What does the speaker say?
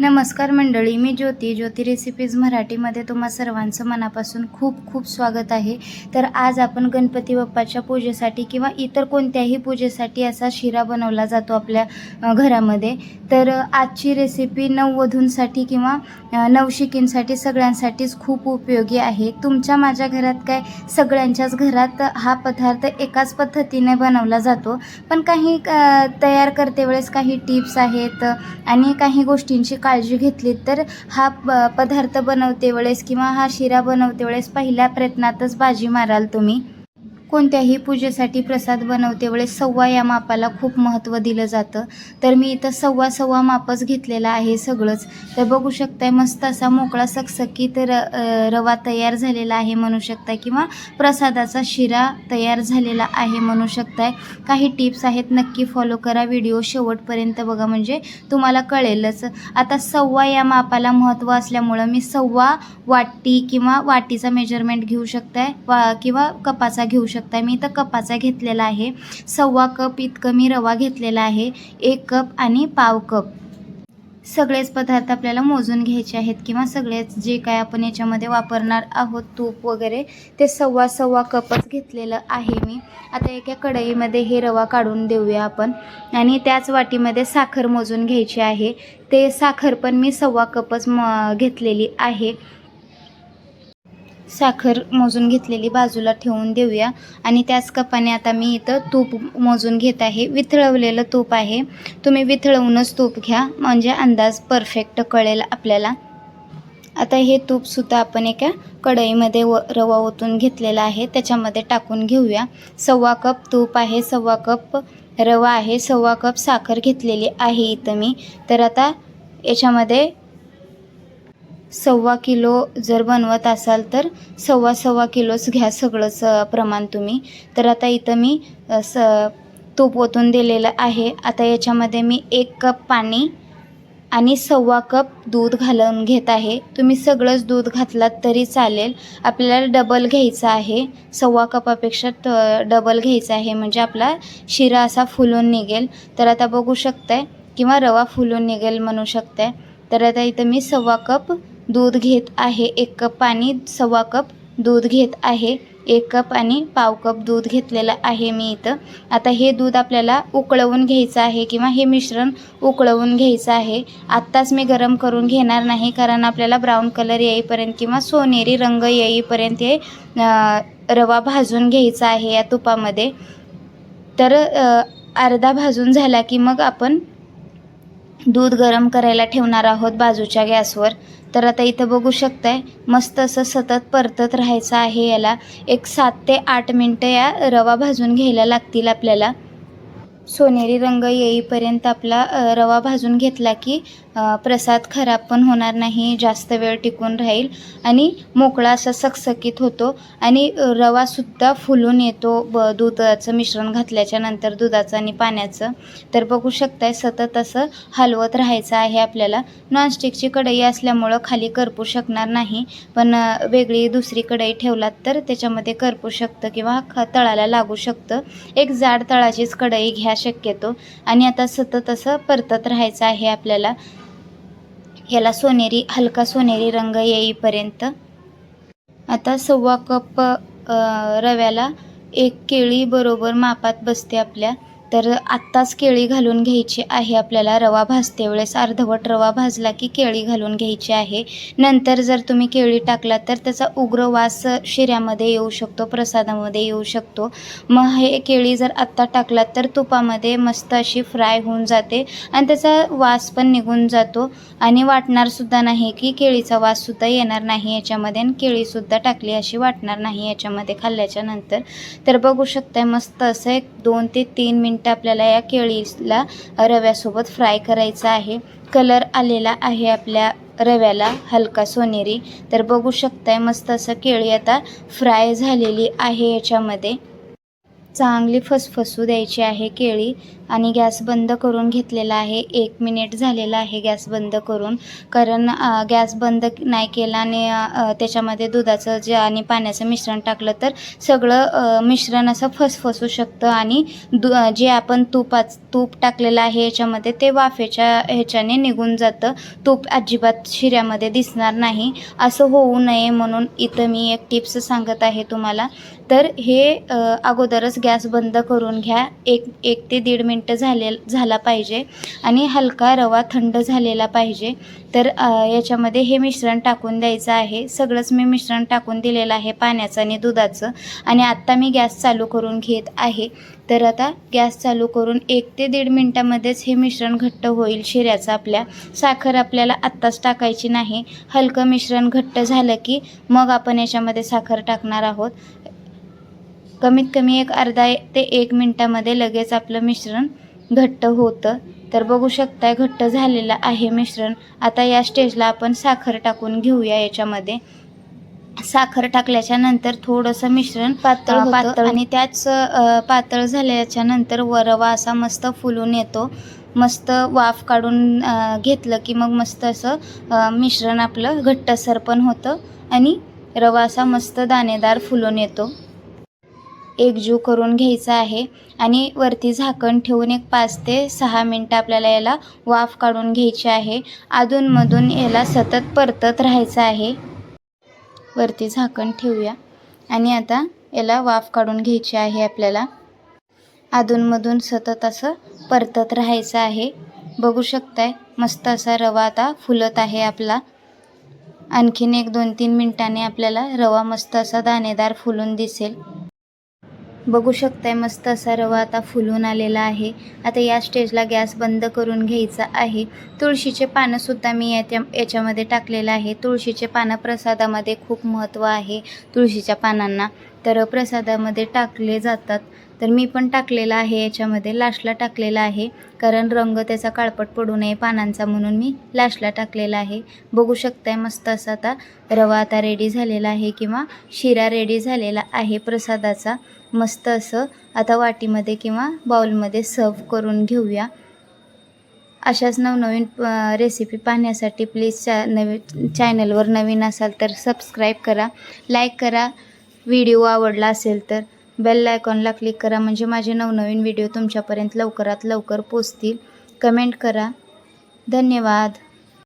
नमस्कार मंडळी मी ज्योती. ज्योती रेसिपीज मराठीमध्ये तुम्हा सर्वांचं मनापासून खूप खूप स्वागत आहे. तर आज आपण गणपती बाप्पाच्या पूजेसाठी किंवा इतर कोणत्याही पूजेसाठी असा शिरा बनवला जातो आपल्या घरामध्ये. तर आजची रेसिपी नववधूंसाठी किंवा नवशिकींसाठी सगळ्यांसाठीच खूप उपयोगी आहे. तुमच्या माझ्या घरात काय सगळ्यांच्याच घरात हा पदार्थ एकाच पद्धतीने बनवला जातो. पण काही तयार करते वेळेस काही टिप्स आहेत आणि काही गोष्टी गोष्टींची काळजी घेतली तर हा प पदार्थ बनवते वेळेस किंवा हा शिरा बनवते वेळेस पहिल्या प्रयत्नातच बाजी माराल तुम्ही. कोणत्याही पूजेसाठी प्रसाद बनवते वेळेस सव्वा या मापाला खूप महत्त्व दिलं जातं. तर मी इथं सव्वा सव्वा मापच घेतलेला आहे सगळंच. तर बघू शकताय मस्त असा मोकळा सकसकीत र रवा तयार झालेला आहे म्हणू शकताय किंवा प्रसादाचा शिरा तयार झालेला आहे म्हणू शकताय. काही टिप्स आहेत नक्की फॉलो करा. व्हिडिओ शेवटपर्यंत बघा म्हणजे तुम्हाला कळेलच. आता सव्वा या मापाला महत्त्व असल्यामुळं मी सव्वा वाटी किंवा वाटीचा मेजरमेंट घेऊ शकताय वा किंवा कपाचा घेऊ शकता मी इथं कपाचा घेतलेला आहे. सव्वा कप इतकं मी रवा घेतलेला आहे. एक कप आणि पाव कप. सगळेच पदार्थ आपल्याला मोजून घ्यायचे आहेत किंवा सगळेच जे काय आपण याच्यामध्ये वापरणार आहोत तूप वगैरे ते सव्वा सव्वा कपच घेतलेलं आहे मी. आता एका कढईमध्ये हे रवा काढून देऊया आपण. आणि त्याच वाटीमध्ये साखर मोजून घ्यायची आहे. ते साखर पण मी सव्वा कपच म घेतलेली आहे. साखर मोजून घेतलेली बाजूला ठेवून देऊया. आणि त्याच कपाने आता मी इथं तूप मोजून घेत आहे. विथळवलेलं तूप आहे. तुम्ही विथळवूनच तूप घ्या. म्हणजे अंदाज परफेक्ट कळेल आपल्याला. आता हे तूपसुद्धा आपण एका कढईमध्ये व रवा ओतून घेतलेला आहे. त्याच्यामध्ये टाकून घेऊया. सव्वा कप तूप आहे. सव्वा कप रवा आहे. सव्वा कप साखर घेतलेली आहे इथं मी. तर आता याच्यामध्ये सव्वा किलो जर बनवत असाल तर सव्वा सव्वा किलोच घ्या सगळंच प्रमाण तुम्ही. तर आता इथं मी स तूप ओतून दिलेलं आहे. आता याच्यामध्ये मी एक कप पाणी आणि सव्वा कप दूध घालून घेत आहे. तुम्ही सगळंच दूध घातलात तरी चालेल. आपल्याला डबल घ्यायचं आहे. सव्वा कपापेक्षा ट डबल घ्यायचं आहे. म्हणजे आपला शिरा असा फुलून निघेल. तर आता बघू शकताय किंवा रवा फुलून निघेल म्हणू शकताय. तर आता इथं मी सव्वा कप दूध घेत आहे एक कप पाणी सव्वा कप दूध घेत आहे एक कप आणि पाव कप दूध घेतलेलं आहे मी इथं. आता हे दूध आपल्याला उकळवून घ्यायचं आहे किंवा हे मिश्रण उकळवून घ्यायचं आहे. आत्ताच मी गरम करून घेणार नाही कारण आपल्याला ब्राऊन कलर येईपर्यंत किंवा सोनेरी रंग येईपर्यंत हे रवा भाजून घ्यायचा आहे या तुपामध्ये. तर अर्धा भाजून झाला की मग आपण दूध गरम करायला ठेवणार आहोत बाजूच्या गॅसवर. तर आता इथं बघू शकताय मस्त असं सतत परतत राहायचं आहे याला. एक सात ते आठ मिनटं या रवा भाजून घ्यायला लागतील आपल्याला. सोनेरी रंग येईपर्यंत आपला रवा भाजून घेतला की प्रसाद खराब पण होणार नाही जास्त वेळ टिकून राहील आणि मोकळा असा सकसकीत होतो आणि रवासुद्धा फुलून येतो ब दुधाचं मिश्रण घातल्याच्या नंतर दुधाचं आणि पाण्याचं. तर बघू शकताय सतत असं हलवत राहायचं आहे आपल्याला. नॉनस्टिकची कढई असल्यामुळं खाली करपू शकणार नाही पण वेगळी दुसरी कढई ठेवलात तर त्याच्यामध्ये करपू शकतं किंवा ख तळाला लागू शकतं. एक जाड तळाचीच कढई घ्या शक्यतो आणि आता सतत असं परतत राहायचं आहे आपल्याला. याला सोनेरी हलका सोनेरी रंग येईपर्यंत. आता सव्वा कप रव्याला एक केळी बरोबर मापात बसते आपल्या. तर आत्ताच केळी घालून घ्यायची आहे आपल्याला. रवा भाजते वेळेस अर्धवट रवा भाजला की केळी घालून घ्यायची आहे. नंतर जर तुम्ही केळी टाकलात तर त्याचा उग्र वास शिऱ्यामध्ये येऊ शकतो प्रसादामध्ये येऊ शकतो. मग हे केळी जर आत्ता टाकलात तर तुपामध्ये मस्त अशी फ्राय होऊन जाते आणि त्याचा वास पण निघून जातो. आणि वाटणारसुद्धा नाही की केळीचा वाससुद्धा येणार नाही याच्यामध्ये आणि केळीसुद्धा टाकली अशी वाटणार नाही याच्यामध्ये खाल्ल्याच्या नंतर. तर बघू शकताय मस्त असं एक दोन ते तीन मिनटं आपल्याला या केळीला रव्यासोबत फ्राय करायचा आहे. कलर आलेला आहे आपल्या रव्याला हलका सोनेरी. तर बघू शकताय मस्त असं केळी आता फ्राय झालेली आहे याच्यामध्ये. चांगली फसफसू द्यायची आहे केळी आणि गॅस बंद करून घेतलेला आहे. एक मिनिट झालेला आहे गॅस बंद करून. कारण गॅस बंद नाही केला आणि त्याच्यामध्ये दुधाचं जे आणि पाण्याचं मिश्रण टाकलं तर सगळं मिश्रण असं फसफसू शकतं आणि दु जे आपण तुपाच तूप टाकलेलं आहे याच्यामध्ये ते वाफेच्या ह्याच्याने निघून जातं. तूप अजिबात शिऱ्यामध्ये दिसणार नाही. असं होऊ नये म्हणून इथं मी एक टिप्स सांगत आहे तुम्हाला. तर हे अगोदरच गॅस बंद करून घ्या. एक एक ते दीड मिनटं झाले झाला पाहिजे आणि हलका रवा थंड झालेला पाहिजे. तर याच्यामध्ये हे मिश्रण टाकून द्यायचं आहे. सगळंच मी मिश्रण टाकून दिलेलं आहे पाण्याचं आणि दुधाचं आणि आत्ता मी गॅस चालू करून घेत आहे. तर आता गॅस चालू करून एक ते दीड मिनटामध्येच हे मिश्रण घट्ट होईल शिऱ्याचं आपल्या. साखर आपल्याला आत्ताच टाकायची नाही. हलकं मिश्रण घट्ट झालं की मग आपण याच्यामध्ये साखर टाकणार आहोत. कमीत कमी एक अर्धा ते एक मिनटामध्ये लगेच आपलं मिश्रण घट्ट होतं. तर बघू शकताय घट्ट झालेलं आहे मिश्रण. आता या स्टेजला आपण साखर टाकून घेऊया याच्यामध्ये. साखर टाकल्याच्या नंतर थोडंसं मिश्रण पातळ पातळ आणि त्याच पातळ झाल्याच्यानंतर व रवा असा मस्त फुलून येतो. मस्त वाफ काढून घेतलं की मग मस्त असं मिश्रण आपलं घट्टसर पण होतं आणि रवा असा मस्त दाणेदार फुलून येतो. एकजीव करून घ्यायचा आहे आणि वरती झाकण ठेवून एक पाच ते सहा मिनटं आपल्याला याला वाफ काढून घ्यायची आहे. अधूनमधून याला सतत परतत राहायचं आहे. वरती झाकण ठेवूया आणि आता याला वाफ काढून घ्यायची आहे आपल्याला. अधूनमधून सतत असं परतत राहायचं आहे. बघू शकताय मस्त असा रवा आता फुलत आहे आपला. आणखीन एक दोन तीन मिनटांनी आपल्याला रवा मस्त असा दाणेदार फुलून दिसेल. बघू शकताय मस्त असा रवा आता फुलून आलेला आहे. आता या स्टेजला गॅस बंद करून घ्यायचा आहे. तुळशीचे पानंसुद्धा मी याच्या याच्यामध्ये टाकलेलं आहे. तुळशीचे पानं प्रसादामध्ये खूप महत्त्व आहे तुळशीच्या पानांना. तर प्रसादामध्ये टाकले जातात. तर मी पण टाकलेलं आहे याच्यामध्ये लास्टला टाकलेला आहे. कारण रंग त्याचा काळपट पडू नये पानांचा म्हणून मी लास्टला टाकलेला आहे. बघू शकताय मस्त असा आता रवा आता रेडी झालेला आहे किंवा शिरा रेडी झालेला आहे प्रसादाचा. मस्त असं आता वाटीमध्ये किंवा बाउलमध्ये सर्व करून घेऊया. अशाच नवनवीन रेसिपी पाहण्यासाठी प्लीज चा नवी चॅनलवर नवीन असाल तर सबस्क्राईब करा लाईक करा. व्हिडिओ आवडला असेल तर बेल आयकॉनला क्लिक करा. म्हणजे माझे नवनवीन व्हिडिओ तुमच्यापर्यंत लवकरात लवकर पोचतील. कमेंट करा. धन्यवाद.